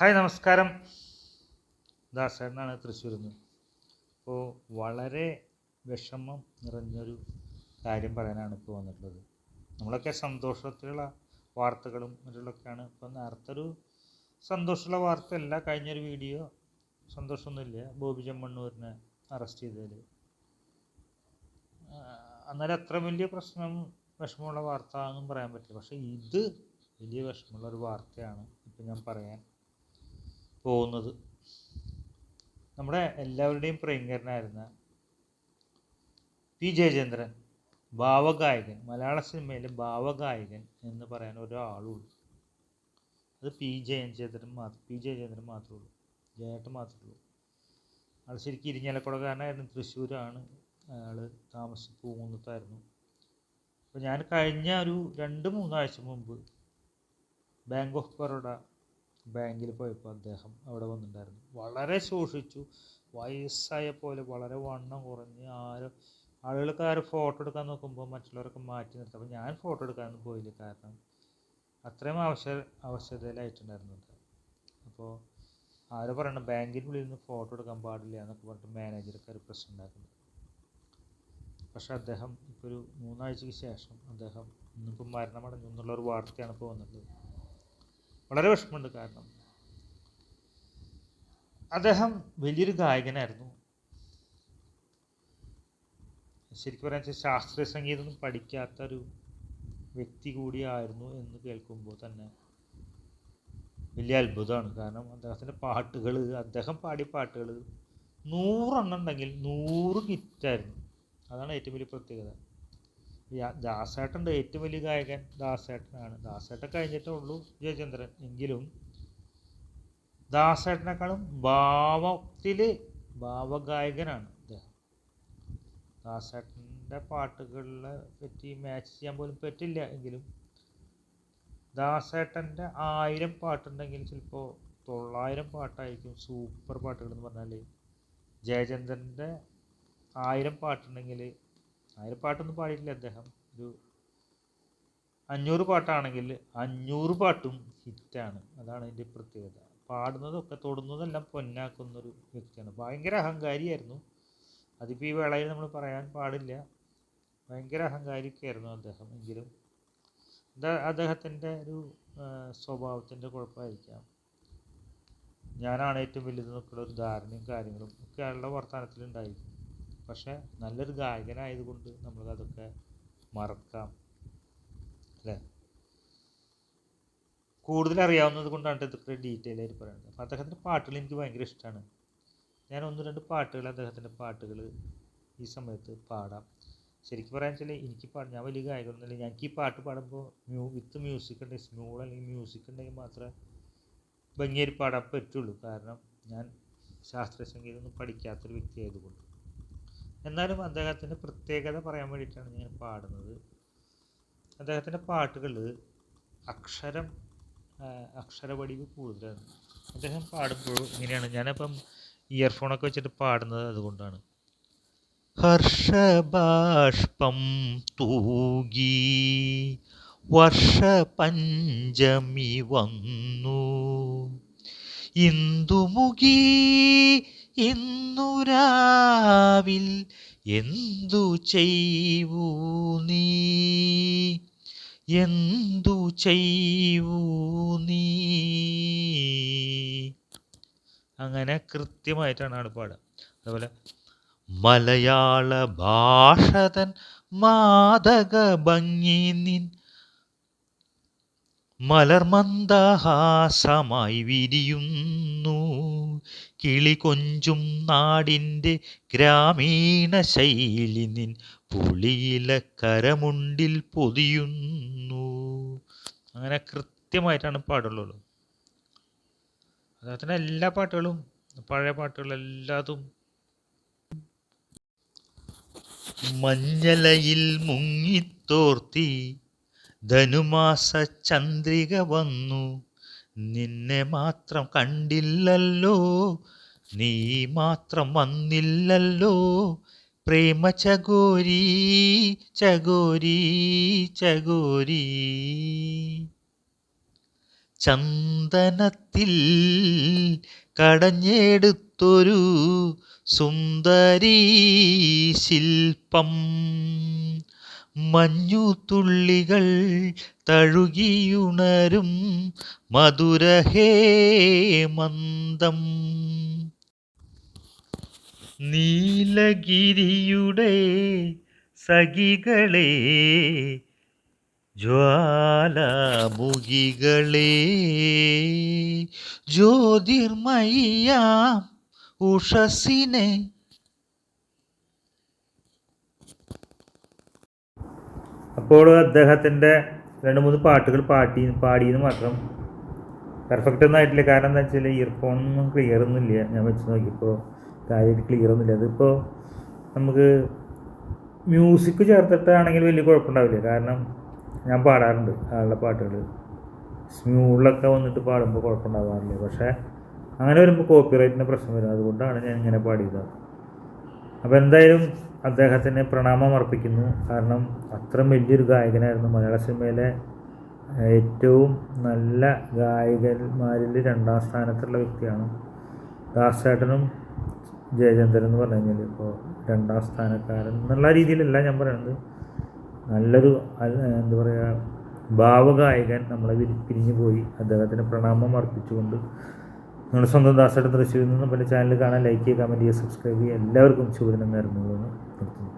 Hi നമസ്കാരം. ദാസേട്ടനാണ് തൃശ്ശൂരിൽ നിന്ന് അപ്പോൾ വളരെ വിഷമം നിറഞ്ഞൊരു കാര്യം പറയാനാണ് ഇപ്പോൾ വന്നിട്ടുള്ളത്. നമ്മളൊക്കെ സന്തോഷത്തിലുള്ള വാർത്തകളും മറ്റുള്ളൊക്കെയാണ്. ഇപ്പം നേരത്തെ ഒരു സന്തോഷമുള്ള വാർത്തയല്ല. കഴിഞ്ഞൊരു വീഡിയോ സന്തോഷമൊന്നുമില്ല. ബോബി ചെമ്മണ്ണൂരിനെ അറസ്റ്റ് ചെയ്തതിൽ അന്നേരം അത്ര വലിയ പ്രശ്നം വിഷമമുള്ള വാർത്ത എന്നും പറയാൻ പറ്റില്ല. പക്ഷേ ഇത് വലിയ വിഷമമുള്ള ഒരു വാർത്തയാണ് ഇപ്പം ഞാൻ പറയാൻ പോകുന്നത്. നമ്മുടെ എല്ലാവരുടെയും പ്രിയങ്കരനായിരുന്ന പി ജയചന്ദ്രൻ ഭാവഗായകൻ മലയാള സിനിമയിലെ ഭാവഗായകൻ എന്ന് പറയാൻ ഒരാളുള്ളൂ. അത് പി ജയചന്ദ്രൻ മാത്രം പി ജയചന്ദ്രൻ മാത്രമേ ഉള്ളൂ. ജയേട്ടൻ മാത്രമേ ഉള്ളൂ. ആൾ ശരിക്കും ഇരിഞ്ഞാലക്കുടക്കാരനായിരുന്നു തൃശ്ശൂരാണ് അയാൾ താമസിച്ച് പോകുന്നതായിരുന്നു. അപ്പോൾ ഞാൻ കഴിഞ്ഞ ഒരു രണ്ട് മൂന്നാഴ്ച മുമ്പ് ബാങ്ക് ഓഫ് ബറോഡ ബാങ്കിൽ പോയപ്പോൾ അദ്ദേഹം അവിടെ വന്നിട്ടുണ്ടായിരുന്നു. വളരെ ശോഷിച്ചു വയസ്സായ പോലെ വളരെ വണ്ണം കുറഞ്ഞ് ആരും ആളുകൾക്ക് ആരും ഫോട്ടോ എടുക്കാൻ നോക്കുമ്പോൾ മറ്റുള്ളവരൊക്കെ മാറ്റി നിർത്തും. അപ്പോൾ ഞാൻ ഫോട്ടോ എടുക്കാനൊന്നും പോയില്ല. കാരണം അത്രയും ആവശ്യ ആവശ്യതയിലായിട്ടുണ്ടായിരുന്നു അദ്ദേഹം അപ്പോൾ ആരോ പറയണം ബാങ്കിന്റെ ഉള്ളിൽ നിന്ന് ഫോട്ടോ എടുക്കാൻ പാടില്ല എന്നൊക്കെ പറഞ്ഞിട്ട് മാനേജർക്ക് ഒരു പ്രശ്നം പക്ഷെ പക്ഷേ അദ്ദേഹം ഇപ്പോൾ ഒരു മൂന്നാഴ്ചയ്ക്ക് ശേഷം അദ്ദേഹം ഇന്നിപ്പോൾ മരണമടഞ്ഞു എന്നുള്ളൊരു വാർത്തയാണ് ഇപ്പോൾ വന്നിട്ടുള്ളത്. വളരെ വിഷമമുണ്ട് കാരണം അദ്ദേഹം വലിയൊരു ഗായകനായിരുന്നു. ശരിക്കും പറയാൻ വെച്ചാൽ ശാസ്ത്രീയ സംഗീതം പഠിക്കാത്ത ഒരു വ്യക്തി കൂടിയായിരുന്നു എന്ന് കേൾക്കുമ്പോൾ തന്നെ വലിയ അത്ഭുതമാണ്. കാരണം അദ്ദേഹത്തിന്റെ പാട്ടുകൾ അദ്ദേഹം പാടിയ പാട്ടുകൾ നൂറെണ്ണം ഉണ്ടെങ്കിൽ നൂറ് ഹിറ്റായിരുന്നു. അതാണ് ഏറ്റവും വലിയ പ്രത്യേകത. ദാസേട്ടന്റെ ഏറ്റവും വലിയ ഗായകൻ ദാസേട്ടനാണ്. ദാസേട്ടൻ കഴിഞ്ഞിട്ടേ ഉള്ളൂ ജയചന്ദ്രൻ. എങ്കിലും ദാസേട്ടനേക്കാളും ഭാവത്തിൽ ഭാവഗായകനാണ് അദ്ദേഹം. ദാസേട്ടന്റെ പാട്ടുകളെ പറ്റി മാച്ച് ചെയ്യാൻ പോലും പറ്റില്ല എങ്കിലും ദാസേട്ടന്റെ ആയിരം പാട്ടുണ്ടെങ്കിൽ ചിലപ്പോൾ തൊള്ളായിരം പാട്ടായിരിക്കും സൂപ്പർ പാട്ടുകൾ എന്ന് പറഞ്ഞാൽ ജയചന്ദ്രന്റെ ആയിരം പാട്ടുണ്ടെങ്കിൽ ആയിരം പാട്ടൊന്നും പാടിയിട്ടില്ല അദ്ദേഹം. ഒരു അഞ്ഞൂറ് പാട്ടാണെങ്കിൽ അഞ്ഞൂറ് പാട്ടും ഹിറ്റാണ്. അതാണ് അതിന്റെ പ്രത്യേകത. പാടുന്നതൊക്കെ തൊടുന്നതെല്ലാം പൊന്നാക്കുന്നൊരു വ്യക്തിയാണ്. ഭയങ്കര അഹങ്കാരിയായിരുന്നു. അതിപ്പോൾ ഈ വേളയിൽ നമ്മൾ പറയാൻ പാടില്ല. ഭയങ്കര അഹങ്കാരിക്കായിരുന്നു അദ്ദേഹം. എങ്കിലും അദ്ദേഹത്തിന്റെ ഒരു സ്വഭാവത്തിന്റെ കുഴപ്പമായിരിക്കാം. ഞാനാണ് ഏറ്റവും വലുതെന്നൊക്കെയുള്ള ഒരു ധാരണയും കാര്യങ്ങളും ഒക്കെ അയാളുടെ വർത്തമാനത്തിലുണ്ടായിരിക്കും. പക്ഷേ നല്ലൊരു ഗായകനായതുകൊണ്ട് നമ്മളതൊക്കെ മറക്കാം. അല്ലേ? കൂടുതൽ അറിയാവുന്നത് കൊണ്ടാണ് ഇതൊക്കെ ഡീറ്റെയിൽ ആയിട്ട് പറയുന്നത്. അപ്പോൾ അദ്ദേഹത്തിന്റെ പാട്ടുകൾ എനിക്ക് ഭയങ്കര ഇഷ്ടമാണ് ഞാൻ ഒന്ന് രണ്ട് പാട്ടുകൾ അദ്ദേഹത്തിന്റെ പാട്ടുകൾ ഈ സമയത്ത് പാടാം. ശരിക്കും പറയാൻ വെച്ചാൽ എനിക്ക് പാടാം ഞാൻ വലിയ ഗായകനൊന്നുമില്ല. ഞങ്ങൾക്ക് ഈ പാട്ട് പാടുമ്പോൾ മ്യൂ വിത്ത് മ്യൂസിക് ഉണ്ടെങ്കിൽ സ്മൂൾ അല്ലെങ്കിൽ മ്യൂസിക് ഉണ്ടെങ്കിൽ മാത്രമേ ഭംഗിയായി പാടാൻ പറ്റുള്ളൂ. കാരണം ഞാൻ ശാസ്ത്രീയ സംഗീതം ഒന്നും പഠിക്കാത്തൊരു വ്യക്തി ആയതുകൊണ്ട് എന്നാലും അദ്ദേഹത്തിന്റെ പ്രത്യേകത പറയാൻ വേണ്ടിയിട്ടാണ് ഞാൻ പാടുന്നത്. അദ്ദേഹത്തിന്റെ പാട്ടുകൾ അക്ഷരം അക്ഷരപടിവ് കൂടുതലാണ്. അദ്ദേഹം പാടുമ്പോൾ ഇങ്ങനെയാണ്. ഞാനിപ്പം ഇയർഫോണൊക്കെ വെച്ചിട്ട് പാടുന്നത് അതുകൊണ്ടാണ്. ഹർഷബാഷ്പം തൂകി വർഷപഞ്ചമി വന്നു. ഇന്ദുമുഖി ഇന്നുരാവിൽ എന്തു ചെയ്യൂ നീ? എന്തു ചെയ്യൂ നീ? അങ്ങനെ കൃത്യമായിട്ടാണ് അടുപ്പാട് അതുപോലെ മലയാള ഭാഷതൻ മാതക ഭംഗി നിൻ മലർമന്ദഹാസമായി വിരിയുന്നു. കിളി കൊഞ്ചും നാടിന്റെ ഗ്രാമീണ ശൈലി നിൻ പുളിയില കരമുണ്ടിൽ പൊതിയുന്നു. അങ്ങനെ കൃത്യമായിട്ടാണ് പാടുള്ളത് അദ്ദേഹത്തിന്റെ എല്ലാ പാട്ടുകളും പഴയ പാട്ടുകളെല്ലാതും മഞ്ഞലയിൽ മുങ്ങിത്തോർത്തി ധനുമാസ ചന്ദ്രിക വന്നു. നിന്നെ മാത്രം കണ്ടില്ലല്ലോ. നീ മാത്രം വന്നില്ലല്ലോ. പ്രേമ ചകോരി ചകോരി ചകോരി. ചന്ദനത്തിൽ കടഞ്ഞെടുത്തൊരു സുന്ദരീ ശില്പം. മഞ്ഞുതുള്ളികൾ തഴുകിയുണരും മധുരഹേമന്തം നീലഗിരിയുടെ സഖികളെ ജ്വാലാമുഖികളെ ജ്യോതിർമയ്യാം ഉഷസിനെ അപ്പോൾ അദ്ദേഹത്തിന്റെ രണ്ട് മൂന്ന് പാട്ടുകൾ പാട്ടി പാടിയെന്ന് മാത്രം പെർഫെക്റ്റ് ഒന്നും ആയിട്ടില്ല. കാരണം എന്താ വെച്ചാൽ ഇയർഫോണൊന്നും ക്ലിയർ ഒന്നുമില്ല ഞാൻ വെച്ച് നോക്കിയപ്പോൾ കാര്യമായിട്ട് ക്ലിയർ ഒന്നുമില്ല അതിപ്പോൾ നമുക്ക് മ്യൂസിക് ചേർത്തിട്ടാണെങ്കിൽ വലിയ കുഴപ്പമുണ്ടാവില്ല. കാരണം ഞാൻ പാടാറുണ്ട് ആളുടെ പാട്ടുകൾ. സ്മ്യൂളിലൊക്കെ വന്നിട്ട് പാടുമ്പോൾ കുഴപ്പമുണ്ടാവാറില്ല. പക്ഷേ അങ്ങനെ വരുമ്പോൾ കോപ്പിറൈറ്റിന് പ്രശ്നം വരും. അതുകൊണ്ടാണ് ഞാൻ ഇങ്ങനെ പാടിയത്. അപ്പോൾ എന്തായാലും അദ്ദേഹത്തിന് പ്രണാമം അർപ്പിക്കുന്നു. കാരണം അത്രയും വലിയൊരു ഗായകനായിരുന്നു മലയാള സിനിമയിലെ ഏറ്റവും നല്ല ഗായകന്മാരിൽ രണ്ടാം സ്ഥാനത്തുള്ള വ്യക്തിയാണ് ദാസേട്ടനും ജയചന്ദ്രൻ എന്ന് പറഞ്ഞു ഇപ്പോൾ രണ്ടാം സ്ഥാനക്കാരൻ എന്നുള്ള രീതിയിലല്ല ഞാൻ പറയുന്നത് നല്ലൊരു എന്താ പറയുക ഭാവഗായകൻ നമ്മളെ പിരിഞ്ഞു പോയി അദ്ദേഹത്തിന് പ്രണാമം അർപ്പിച്ചുകൊണ്ട് നിങ്ങളുടെ സ്വന്തം ദാസയുടെ തൃശ്ശൂരിൽ നിന്നും പിന്നെ ചാനൽ കാണാൻ ലൈക്ക് ചെയ്യുക കമന്റ് ചെയ്യുക സബ്സ്ക്രൈബ് ചെയ്യുക. എല്ലാവർക്കും ശുഭദിനം നേരുന്നു നിർത്തുന്നു.